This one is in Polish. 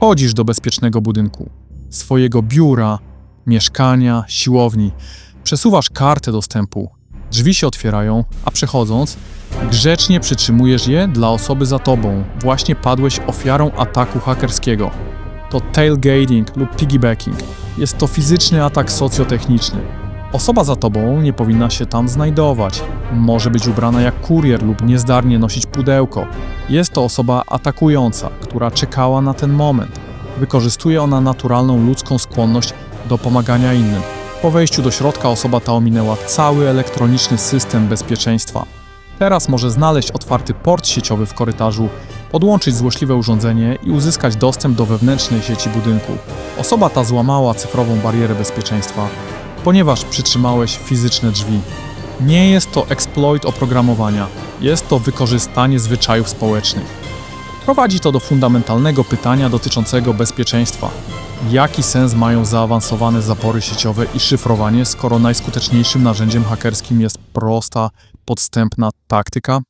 Chodzisz do bezpiecznego budynku, swojego biura, mieszkania, siłowni. Przesuwasz kartę dostępu. Drzwi się otwierają, a przechodząc, grzecznie przytrzymujesz je dla osoby za tobą. Właśnie padłeś ofiarą ataku hakerskiego. To tailgating lub piggybacking. Jest to fizyczny atak socjotechniczny. Osoba za tobą nie powinna się tam znajdować. Może być ubrana jak kurier lub niezdarnie nosić pudełko. Jest to osoba atakująca, która czekała na ten moment. Wykorzystuje ona naturalną ludzką skłonność do pomagania innym. Po wejściu do środka osoba ta ominęła cały elektroniczny system bezpieczeństwa. Teraz może znaleźć otwarty port sieciowy w korytarzu, podłączyć złośliwe urządzenie i uzyskać dostęp do wewnętrznej sieci budynku. Osoba ta złamała cyfrową barierę bezpieczeństwa, ponieważ przytrzymałeś fizyczne drzwi. Nie jest to exploit oprogramowania, jest to wykorzystanie zwyczajów społecznych. Prowadzi to do fundamentalnego pytania dotyczącego bezpieczeństwa. Jaki sens mają zaawansowane zapory sieciowe i szyfrowanie, skoro najskuteczniejszym narzędziem hakerskim jest prosta, podstępna taktyka?